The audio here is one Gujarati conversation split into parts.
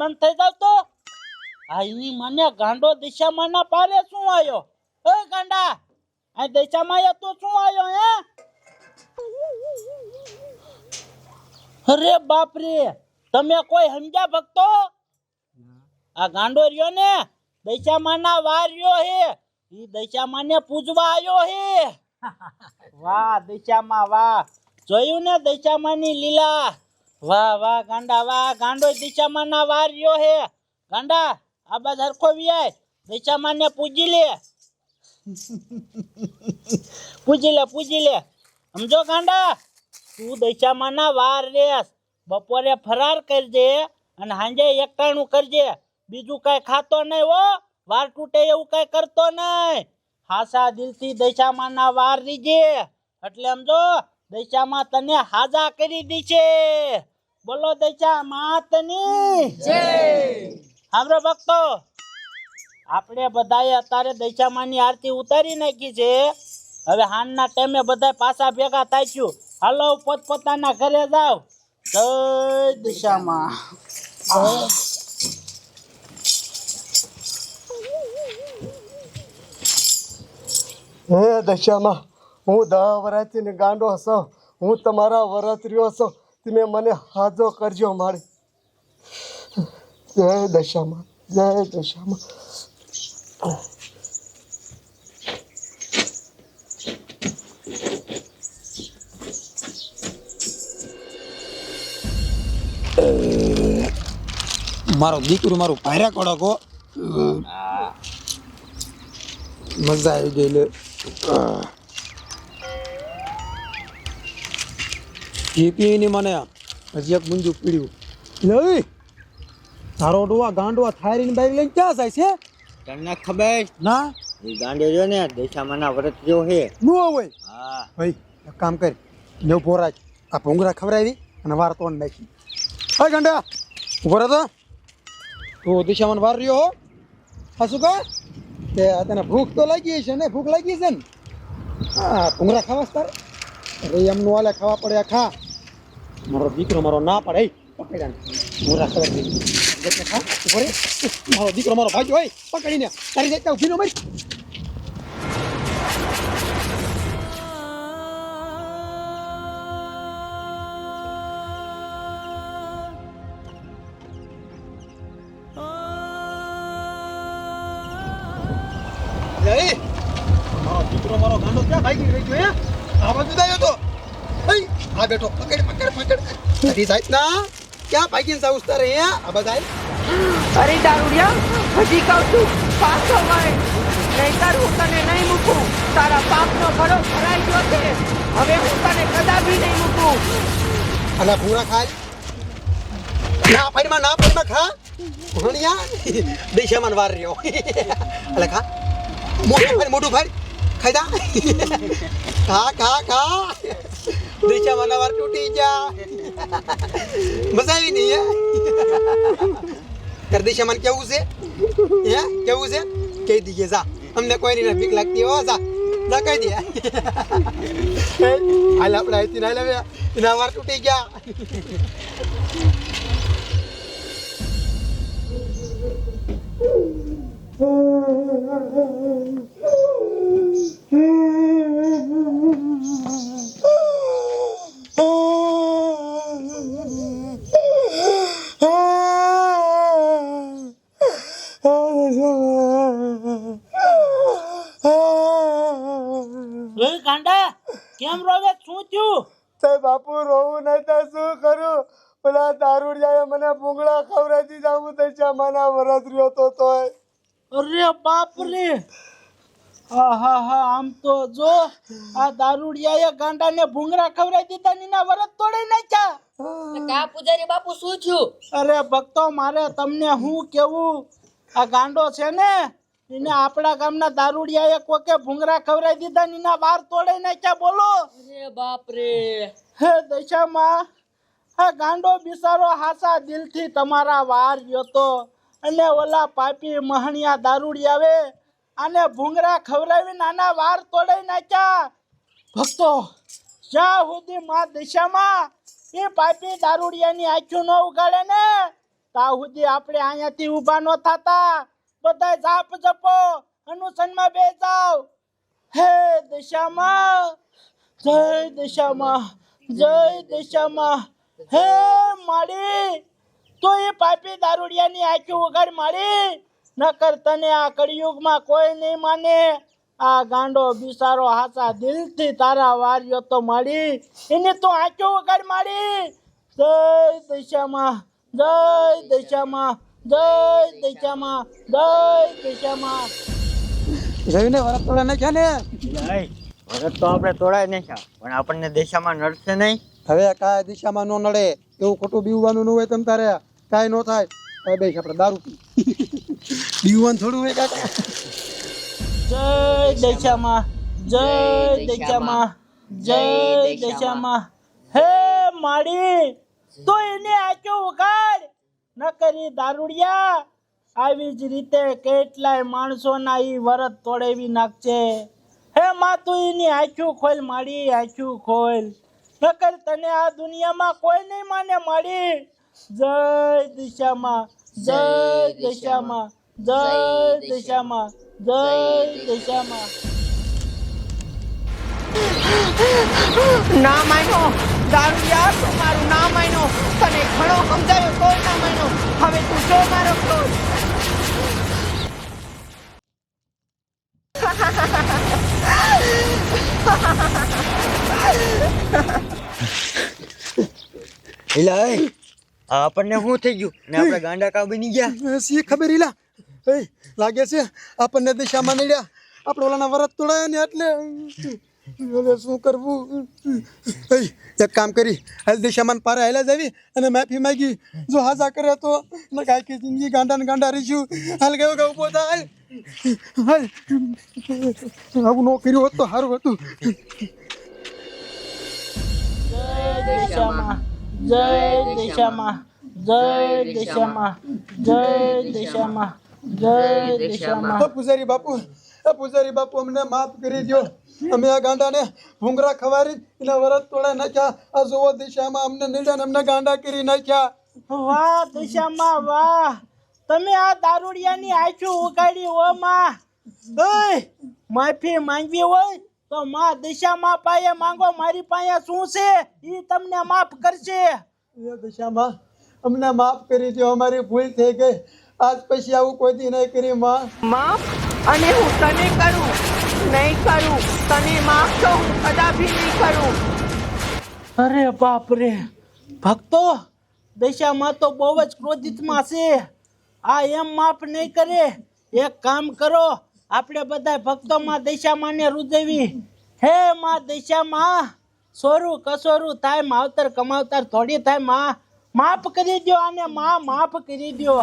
બધા થઈ જાવ તો? આ ઈ મને ગાંડો દિશામાં ના પારે શું આયો? ઓય ગાંડા આ દિશામાં આયો તો શું આયો હે? અરે બાપ રે તમે કોઈ સમજ્યા ભક્તો? આ ગાંડો રહ્યો ને દિશામાં ના વાર રહ્યો હે. ઈ દિશામાં ને પૂજવા આવ્યો હે. વાહ દિશામાં વાહ. જોયું ને દિશામાં ની લીલા? વાહ વાહ, ગાંડા, વાહ, ગાંડો દિશામાં ના વાર રહ્યો હે. ગાંડા, આ બાદ હરખો વિયાય. દશામાં ને પૂજી લે. પૂજી લે પૂજી લે. સમજો ગાંડા? તું દિશામાં ના વાર રેસ. બપોરે ફરાર કરજે અને સાંજે એકટાણું કરજે. બીજું કઈ ખાતો નહીં હો. વાર તૂટે એવું કઈ કરતો નહીં. હાસા દિલથી દિશામાં ના વાર રીજે. એટલે સમજો, દશામાં તને હાજા કરી દી છે બોલો દશા માતની. સાંભળો ભક્તો આપણે બધાએ અત્યારે દશામાની આરતી ઉતારી નાખી છે. હવે હાનના ટાઈમે બધા પાછા ભેગા થાચ્યું હાલો પોત પોતાના ઘરે જાવ જય દિશામાં હે દશામાં હું દહ ને ગાંડો હશો હું તમારા વરાત્રીઓ રહ્યો છો તમે મને હાજો કરજો મારે. જય દશામાં જય દશામાં. મારો દીકરો મારું ભાર્યા કડકો મજા આવી ગઈ લે. પીપીની મને હજી એક મુંજુ પીડ્યું. લઈ તારો ડોવા ગાંડવા થારીને બાઈક લઈને ક્યાં જાય છે? તને ખબર? ના? એ ગાંડો જો ને દશામાના વ્રત જો હે નો હોય. હા. ભાઈ એક કામ કર નેવ પોરાજ આ ભૂંગળા ખવડાવી અને વાર તોડ નાખી. હા ગાંડા ઊભો રહો તો. દિશા દિશામાં વાર રહ્યો હો. હા શું કહે? કે આ તને ભૂખ તો લાગી છે ને ભૂખ લાગી છે ને? હા ભૂંગળા ખાવા તારે. અરે એમનું હાલે ખાવા પડે ખા. મારો દીકરો મારો ના પડે. પકડ્યા મોરા ખબર નહીં ખા ઊભો મારો દીકરો મારો ભાઈ હોય, પકડીને. તારી જતા ઊભી નો મરી. દીકરો મારો ગાંડો ક્યાં ભાગી રહી ગયો આ બાજુ જ તો આ બેઠો. પકડ પકડ પકડ. સાહેબ ના. ક્યાં ભાગીને જાઉં તારે હે? આ બધા અરે દારૂડિયા હજી કહું છું પાછો વળ નહીંતર હું તને નહીં મૂકું. તારા પાપનો ભરો ભરાઈ ગયો છે. હવે હું તને કદાપી નહીં મૂકું. અલા ભૂરા ખાય. ના પાણીમાં ના પાણીમાં ખા. ભણ્યા? દિશામાં વાર રહ્યો. અલા ખા. મોટું ભાઈ મોટું ભાઈ ખાઈ દા. ખા ખા ખા. દેશામાં વાર તૂટી જા. મજા આવી નહીં હે? કર દેશામાં કેવું છે? હે? કેવું છે? કહી દીજે, જા. અમને કોઈ નહીં બીક લાગતી, હો, જા. જા, કહી દે. હાલ આપણે અહીંથી ના લેવે એના વાર તૂટી ગયા. એ ગાંડા કેમ રોવે? શું થયું? તે બાપુ રોવું નહીં તો શું કરું? પેલા દારૂડિયાએ મને ભૂંગળા ખવડાવી દીધા તો દશામાના વરસ રહ્યો તો તોય. અરે બાપ રે હા હા હા આમ તો જો આ દારૂડિયાએ ગાંડાને ભૂંગળા ખવડાવી દીધા નીના વરત તોડી નાખ્યા કા પૂજારી બાપુ શું થયું? અરે ભક્તો મારે તમને હું કેવું? આ ગાંડો છે ને એને આપણા ગામના દારૂડિયા એક વખતે ભૂંગરા ખવરાઈ દીધા ને એના વાર તોડાઈ નાખ્યા બોલો. અરે બાપ રે હે દશામાં હા ગાંડો બિસારો હાસા દિલથી તમારા વાર જોતો અને ઓલા પાપી મહણિયા દારૂડી આવે આને ભૂંગરા ખવડાવી નાના વાર તોડાઈ નાખ્યા. ભક્તો જ્યાં સુધી માં દિશામાં એ પાપી દારૂડિયાની આંખો ન ઉગાડે ને ત્યાં સુધી આપણે અહીંયાથી ઊભા ન થતા. બધા જાપ જપો અનુસનમાં બે જાવ હે દિશામાં જય દિશામાં જય દિશામાં. હે માળી તો એ પાપી દારૂડિયાની આંખી ઉગાડ માળી નકર તને આ કળિયુગમાં કોઈ નહીં માને. આ ગાંડો બિસારો હાચા દિલથી તારા વાર્યો તો માળી એને તો આંખો ઉગાડ માળી. જય દિશામાં જય દિશામાં. જય દિશામાં જય દિશામાં જઈને વરત તોડે નાખ્યા ને? નહીં વરસ તો આપણે તોડાય નહીં પણ આપણને દેશામાં નડશે નહીં. હવે કાંઈ દિશામાં ન નડે એવું ખોટું બીવવાનું ન હોય તમ તારે કાંઈ ન થાય. હવે બેસ આપણે દારૂ પી. બીવવાનું થોડું હોય કાકા જય દિશામાં જય દિશામાં જય દિશામાં. હે માડી તો એને આચો ઉગાડ ન કરી દારૂડિયા. આવી જ રીતે કેટલાય માણસોના ઈ વરત તોડાવી નાખશે હે માં તું એની આંખું ખોલ માડી આંખું ખોલ. નકર તને આ દુનિયામાં કોઈ નહીં માને માડી જય દિશામાં જય દિશામાં જય દિશામાં જય દિશામાં. ના માન્યો યાર તું મારું ના માન્યો તને ઘણો સમજાયો તોય ના માન્યો હવે તું જો મારો એ આપણને શું થઈ ગયું? ને આપણે ગાંડા કા બની ગયા? સી ખબર એ લાગે છે આપણને દિશામાં નડ્યા. આપણે ઓલાના વરત તોડાયા ને એટલે હવે શું કરવું? એક કામ કરી. હાલ દિશામાં પારે હાલ્યા જાવી અને માફી માગી. જો હાજા કરે તો મેં કે જિંદગી ગાંડા ને ગાંડા રહીશું. હાલ ગયો ગયો થા હાલ. હાલ. આવું ન કર્યું હોત તો સારું હતું. જય દિશામાં જય દિશામાં જય દિશામાં જય દિશામાં જય દિશામાં. પૂજારી બાપુ પૂજારી બાપુ અમને માફ કરી દો અમે આ ગાંડાને ભૂંગરા ખવારી એના વરત તોડા નાખ્યા. આ જોવો દિશામાં અમને નીડા અમને ગાંડા કરી નાખ્યા. વાહ દિશામાં વાહ. તમે આ દારૂડિયાની આંખો ઉગાડી ઓ માં. માફી માંગવી હોય તો માં દિશામાં પાયે માંગો મારી પાસે શું છે? એ તમને માફ કરશે. એ દિશામાં અમને માફ કરી દો અમારી ભૂલ થઈ ગઈ. આજ પછી આવું કોઈ દી નહીં કરી માં. માફ અને હું તને કરું. નહીં કરું. તને માફ તો હું કદાપી નહીં કરું. અરે બાપ રે ભક્તો, દશામાં તો બહુ જ ક્રોધિતમાં છે. આ એમ માફ નહીં કરે. એક કામ કરો, આપણે બધા ભક્તોમાં દશામાં ને રુદવી હે માં દશામાં, સોરું કસોરું થાય, માવતર કમાવતર થોડી થાય, માં. માફ કરી દો આને, માં, માફ કરી દો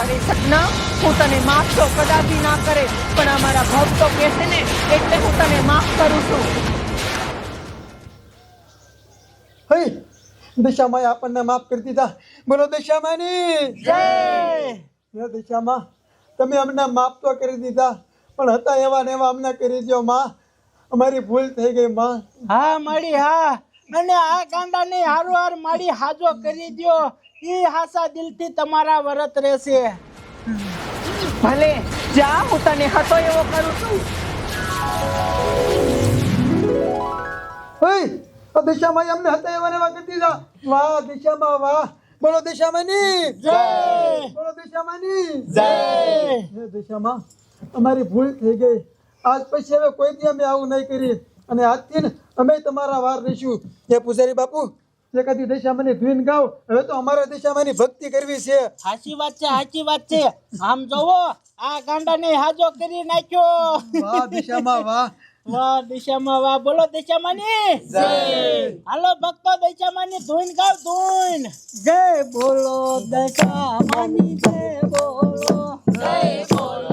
અરે સપના હું તને માફ તો કદાપી ના કરે પણ અમારા ભક્તો કહેશે ને એટલે હું તને માફ કરું છું. હઈ દિશામાં આપણને માફ કરી દીધા. બોલો દિશામાની. જય! દિશામાં તમે અમને માફ તો કરી દીધા પણ હતા એવા ને એવા અમને કરી દો માં. અમારી ભૂલ થઈ ગઈ માં. હા માડી હા. અને આ ગાંડાને હારો હાર માડી હાજો કરી દ્યો. એ હાસા દિલથી તમારા વરત રહેશે. ભલે જા હું તને હતો એવો કરું છું. હઈ આ દિશામાં અમને હતા એવા એવા કરતી જા. વાહ દિશામાં વાહ. બોલો દિશામાની જય. બોલો દિશામાની જય. હે દિશામાં. અમારી ભૂલ થઈ ગઈ. આજ પછી હવે કોઈ દી અમે આવું નહીં કરી અને આજથી અમે તમારા વાર રહીશું. એ પૂજારી બાપુ જે કદી દિશામાની ધૂન ગાવ હવે તો અમારે દિશામાંની ભક્તિ કરવી છે. સાચી વાત છે સાચી વાત છે. આમ જોવો આ ગાંડાને હાજો કરી નાખ્યો. વાહ દિશામાં વાહ. વાહ દિશામાં વાહ. બોલો દિશામાની. જય. હાલો ભક્તો દિશામાની ધૂન ગાવ ધૂન. જય બોલો દિશામાની જય બોલો. જય